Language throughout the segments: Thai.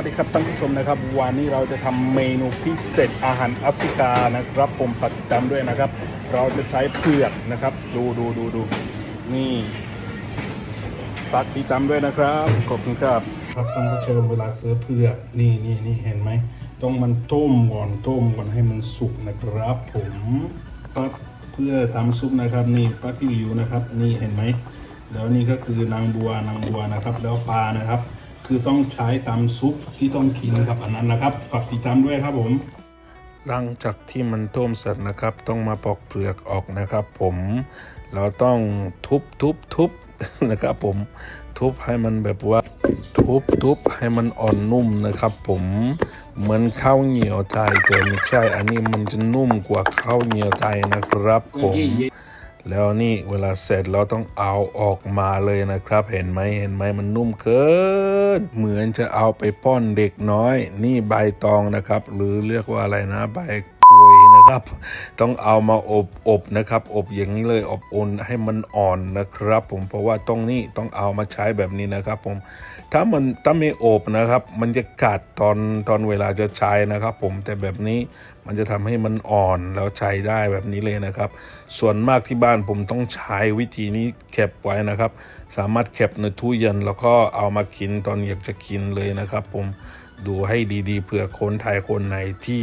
สวัสดีครับท่านผู้ชมนะครับ วันนี้เราจะทำเมนูพิเศษอาหารแอฟริกานะครับผมฝากติดตามด้วยนะครับ เราจะใช้เผือกนะครับ ดูดูดูดูนี่ฝากติดตามด้วยนะครับขอบคุณครับครับท่านผู้ชมเวลาซื้อเผือกนี่นี่นี่เห็นไหมต้องมันต้มก่อนต้มก่อนให้มันสุกนะครับ ผมครับเพื่อทำซุปนะครับ นี่ปลาที่อยู่นะครับ นี่เห็นไหมแล้วนี่ก็คือนางบัวนางบัวนะครับ แล้วปลานะครับ คือต้องใช้ตามซุปที่ต้องกินนะครับ อันนั้นนะครับฝากติดตามด้วยครับผม หลังจากที่มันต้มเสร็จนะครับ ต้องมาปอกเปลือกออกนะครับ ผมเราต้องทุบทุบทุบนะครับ ผมทุบให้มันแบบว่าทุบทุบให้มันอ่อนนุ่มนะครับ ผมเหมือนข้าวเหนียวไทยแต่ไม่ใช่ อันนี้มันจะนุ่มกว่าข้าวเหนียวไทยนะครับ ผม แล้วนี่เวลาเสร็จเราต้องเอาออกมาเลยนะครับ เห็นไหมเห็นไหมมันนุ่มเกิน เหมือนจะเอาไปป้อนเด็กน้อย นี่ใบตองนะครับ หรือเรียกว่าอะไรนะ ใบกล้วย นะครับ ต้องเอามาอบอบนะครับ อบอย่างนี้เลยอบอุ่นให้มันอ่อนนะครับ ผมเพราะว่าต้องนี่ต้องเอามาใช้แบบนี้นะครับ ผมถ้ามันถ้าไม่อบนะครับ มันจะกัดตอนตอนเวลาจะใช้นะครับ ผมแต่แบบนี้มันจะทำให้มันอ่อนแล้วใช้ได้แบบนี้เลยนะครับ ส่วนมากที่บ้านผมต้องใช้วิธีนี้แคบไว้นะครับ สามารถแคบในตู้เย็นแล้วก็เอามากินตอนอยากจะกินเลยนะครับ ผม ดูให้ดีๆเผื่อคนไทยคนไหนที่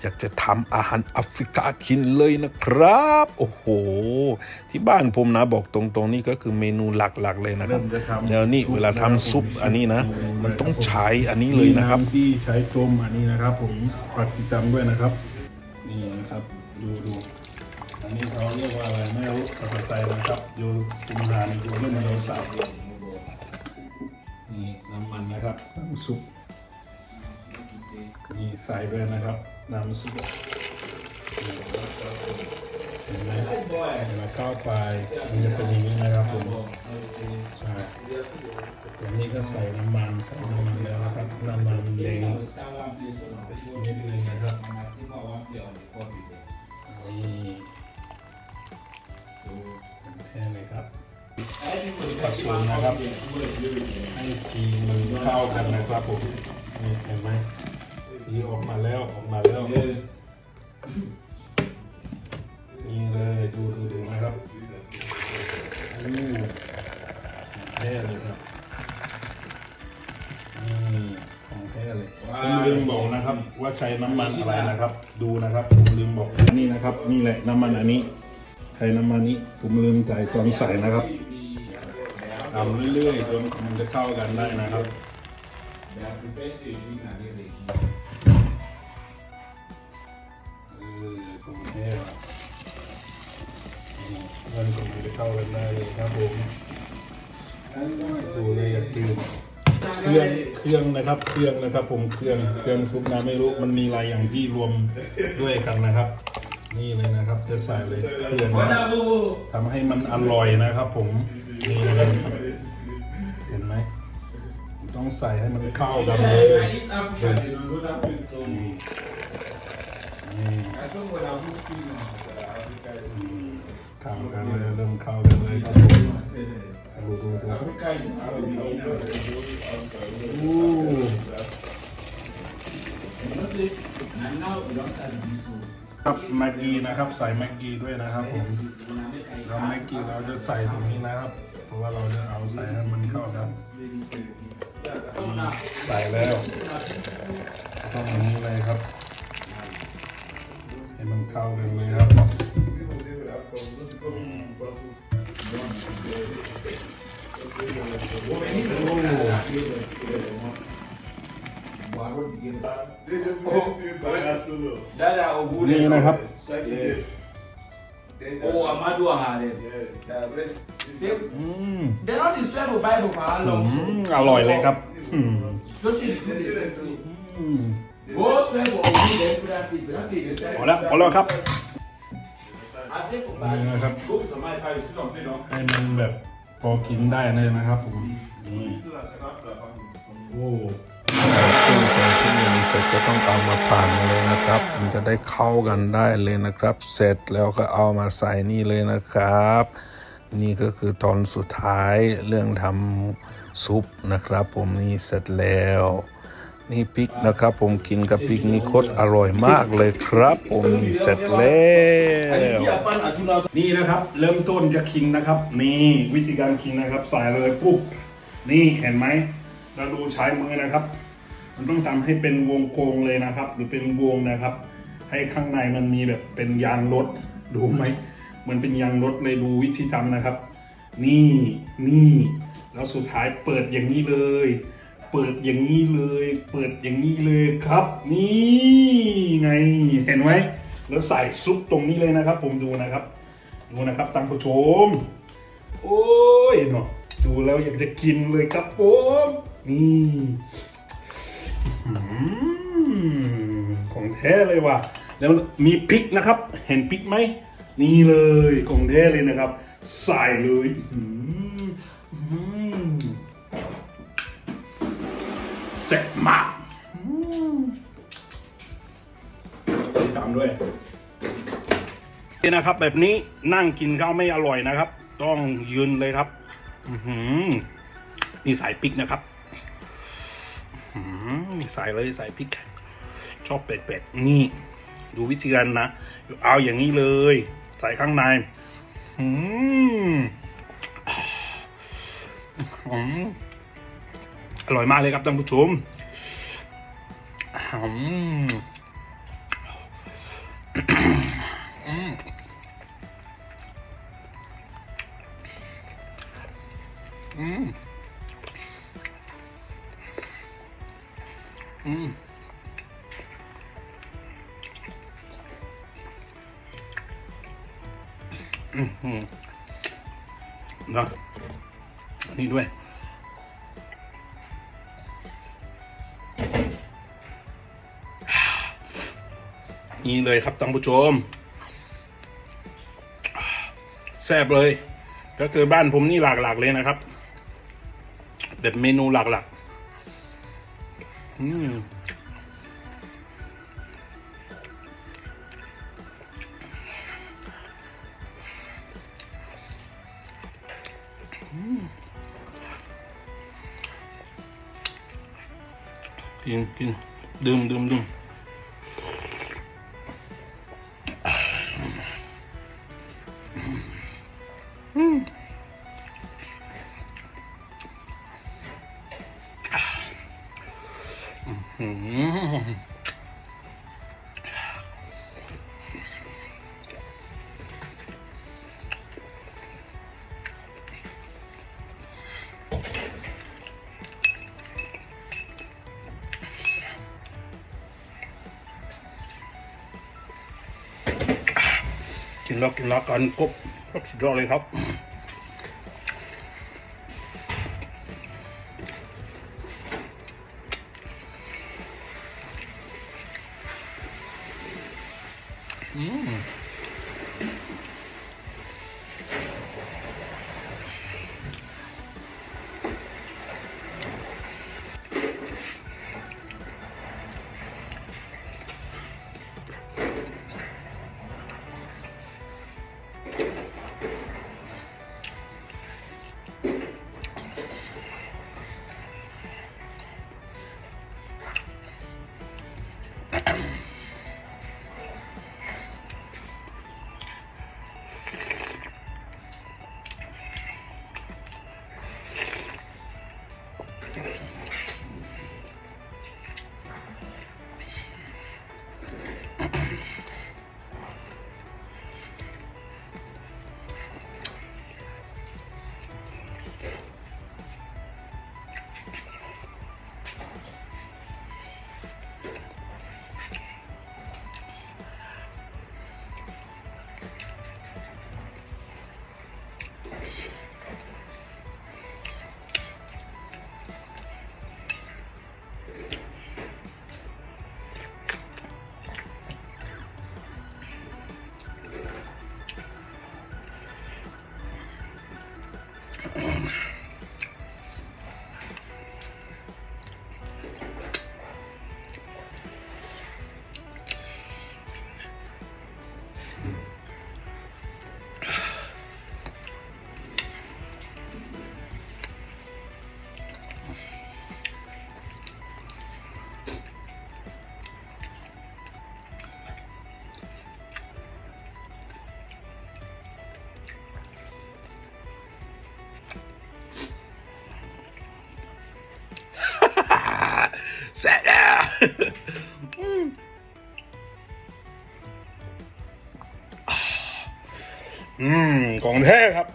อยากจะทำอาหารแอฟริกากินเลยนะครับ โอ้โห ที่บ้านผมนะบอกตรงๆนี่ก็คือเมนูหลักๆเลยนะครับเริ่มจะทำแล้วนี่ซุปเวลาทำซุปนะครับผมอันนี้นะซุปมันต้องนะครับผมใช้อันนี้เลยนะครับมีำที่ใช้ต้มอันนี้นะครับ ผมฝากติดตามด้วยนะครับนี่นะครับดูดูอันนี้เขาเรียกว่าอะไรไม่รู้ภาษาไทยนะครับโยคุมหานโยไม่มาโยใส่นี่น้ำมันนะครับน้ำซุป นี่ใส่ด้วยนะครับ น้ำซุปเห็นไหมเวลาเข้าไปมันจะเป็นอย่างนี้นะครับผมใช่อันนี้ก็ใส่น้ำมันใส่น้ำมันแล้วนะครับน้ำมันแดงนิดนึงนะครับนี่แค่เลยครับผสมนะครับให้สีมันเข้ากันนะครับผมนี่เห็นไหม สีออกมาแล้วออกมาแล้วนี่เลยดูดูดูนะครับอู้แท้เลยครับนี่ของแท้เลยผมลืมบอกนะครับ ว่าใช้น้ำมันอะไรนะครับ ดูนะครับผมลืมบอกอันนี้นะครับนี่แหละน้ำมันอันนี้ใช้น้ำมันนี้ผมลืมจ่ายตอนใส่นะครับทำเรื่อยๆจนมันจะเข้ากันได้นะครับ เออของแท้ครับนี่มันก็มันจะเข้ากันได้เลยครับผมดูเลยอยากดื่มเครื่องเครื่องนะครับ เครื่องนะครับ ผมเครื่องเครื่องซุปนะไม่รู้มันมีหลายอย่างที่รวมด้วยกันนะครับ นี่เลยนะครับจะใส่เลยเครื่องนะครับทำให้มันอร่อยนะครับ ผมนี่เลย ต้องใส่ให้มันเข้ากันเลยนี่นี่เข้ากันเลยเริ่มเข้ากันเลยครับผมดูดูดูอู้ครับแม็กกี้นะครับใส่แม็กกี้ด้วยนะครับผมแล้วแม็กกี้เราจะใส่ตรงนี้นะครับ เพราะว่าเราจะเอาใส่ให้มันเข้ากัน ใส่แล้วต้องอย่างนี้เลยครับให้มันเข้ากันเลยครับนี่นะครับ Oh, Amadu Ahare. อืม They don't describe the Bible for how อื long. มอร่อยเลยครับอืม Just in the same thing. อืม Go swear for me, then put that thing, put that thing, they พอ say. แล้วพอแล้วครับ I say for นี่ bad. นะครับ Go to some if you sit on play, no? ให้มันแบบพอกินได้เลยนะครับผมนี่โอ้ เครื่องใส่ทุกอย่างเสร็จก็ต้องเอามาผ่านเลยนะครับ มันจะได้เข้ากันได้เลยนะครับ เสร็จแล้วก็เอามาใส่นี่เลยนะครับ นี่ก็คือตอนสุดท้ายเรื่องทำซุปนะครับ ผมนี่เสร็จแล้วนี่พริกนะครับผมกินกับพริกนี่โคตรอร่อยมากเลยครับ ผมนี่เสร็จแล้วนี่นะครับ เริ่มต้นจะคิงนะครับ นี่วิธีการคิงนะครับ ใส่เลยปุ๊บนี่เห็นไหม เราดูใช้มือนะครับ มันต้องทำให้เป็นวงกลมเลยนะครับ หรือเป็นวงนะครับ ให้ข้างในมันมีแบบเป็นยางรถดูไหมเหมือนเป็นยางรถเลยดูวิธีทำนะครับ นี่นี่แล้วสุดท้ายเปิดอย่างนี้เลย เปิดอย่างนี้เลย เปิดอย่างนี้เลยครับ นี่ไงเห็นไหมแล้วใส่ซุปตรงนี้เลยนะครับ ผมดูนะครับ ดูนะครับท่านผู้ชม โอ้ยเนาะดูแล้วอยากจะกินเลยครับผม นี่ของแท้เลยว่ะ แล้วมีพริกนะครับ เห็นพริกไหม นี่เลยของแท้เลยนะครับ ใส่เลยเสร็จมากตามด้วยนี่นะครับ แบบนี้นั่งกินข้าวไม่อร่อยนะครับ ต้องยืนเลยครับ อือหือนี่ใส่พริกนะครับ ใส่เลยใส่พริกชอบเป็ดๆนี่ ดูวิธีการนะเอาอย่างนี้เลย ใส่ข้างในอืมอืมอร่อยมากเลยครับท่านผู้ชมอืม นะนี่ด้วย นี่เลยครับท่านผู้ชมแซ่บเลย ก็คือบ้านผมนี่หลากๆเลยนะครับ แบบเมนูหลักๆอืม กินกินดื่ม ล้วกินล็อกกันกบครบสุดยอดเลยครับ ของแท้ครับ